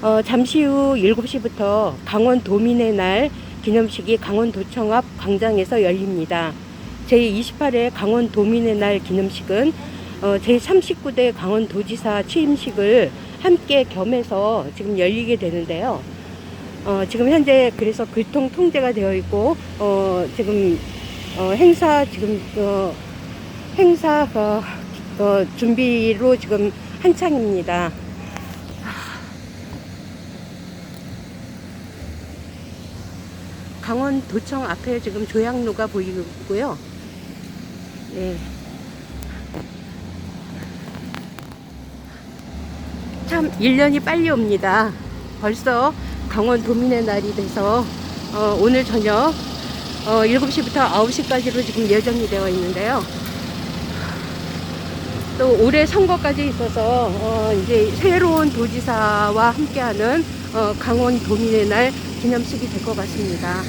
어, 잠시 후 7시부터 강원 도민의 날 기념식이 강원도청 앞 광장에서 열립니다. 제28회 강원 도민의 날 기념식은 어, 제39대 강원도지사 취임식을 함께 겸해서 지금 열리게 되는데요. 어, 지금 현재 그래서 교통 통제가 되어 있고 어, 지금 어, 행사 지금 어, 행사 어, 어, 준비로 지금 한창입니다. 강원도청 앞에 지금 조향로가 보이고요. 네. 참 1년이 빨리 옵니다. 벌써 강원 도민의 날이 돼서 어, 오늘 저녁 어, 7시부터 9시까지로 지금 예정이 되어 있는데요. 또 올해 선거까지 있어서 어, 이제 새로운 도지사와 함께하는 어, 강원 도민의 날 기념식이 될 것 같습니다.